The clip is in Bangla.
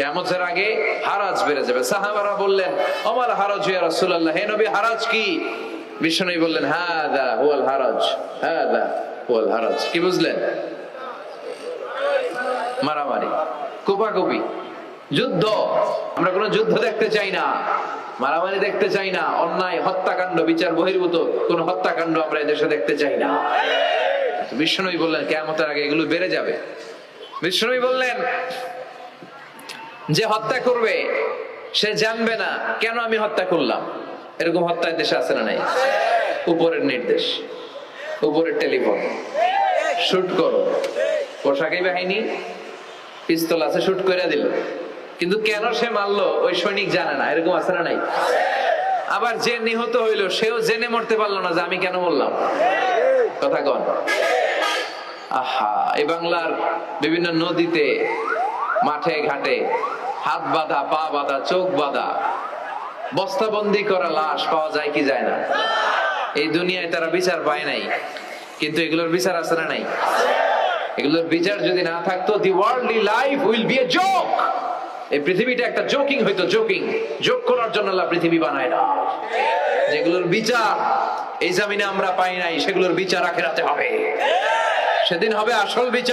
কেমতের আগে হারাজ বেড়ে যাবে। সাহাবারা বললেন আমার হারাজ ইয়া রাসূলুল্লাহ? হে নবী, হারাজ কি? বিষ্ণু বললেন হ্যাঁ দা হুয়াল হারাজ হ্যাঁ দা হুয়াল হারাজ। কি বুঝলেন? মারামারি, কোপাকুপি, যুদ্ধ। আমরা কোনো যুদ্ধ দেখতে চাই না, মারামারি দেখতে চাই না, অন্যায়, হত্যাকাণ্ড, বিচার বহির্ভূত, কোন হত্যাকাণ্ড আমরা এদেশে দেখতে চাই না। বিষ্ণুই বললেন কেমতের আগে এগুলো বেড়ে যাবে। বিষ্ণুই বললেন যে হত্যা করবে, সে জানবে না কেন আমি হত্যা করলাম। এরকম হত্যার দেশে আছে না নাই? উপরের নির্দেশ, উপরের টেলিফোন। শুট করো। পোশাকি বাহিনী, পিস্তল আছে, শুট করে দিল। কিন্তু কেন সে মারলো, ওই সৈনিক জানে না। এরকম আছে না নাই? আবার যে নিহত হইল, সেও জেনে মরতে পারল না যে আমি কেন বললাম কথা কন। আহা, এই বাংলার বিভিন্ন নদীতে, মাঠে, ঘাটে হাত বাঁধা, পা বাঁধা, চোখ বাঁধা। বস্তাবন্দি করা লাশ পাওয়া যায় কি যায় না? এই দুনিয়ায় তারা বিচার পায় নাই। কিন্তু এগুলোর বিচার আছে না নাই? এগুলোর বিচার যদি না থাকতো the worldly life will be a joke এই পৃথিবীটা একটা জোকিং হইতো জোকিং জোক করার জন্য আল্লাহ পৃথিবী বানায় না। যেগুলোর বিচার এই জামিনে আমরা পাই নাই, সেগুলোর বিচার আখেরাতে হবে। সেদিন হবে আসল বিচার।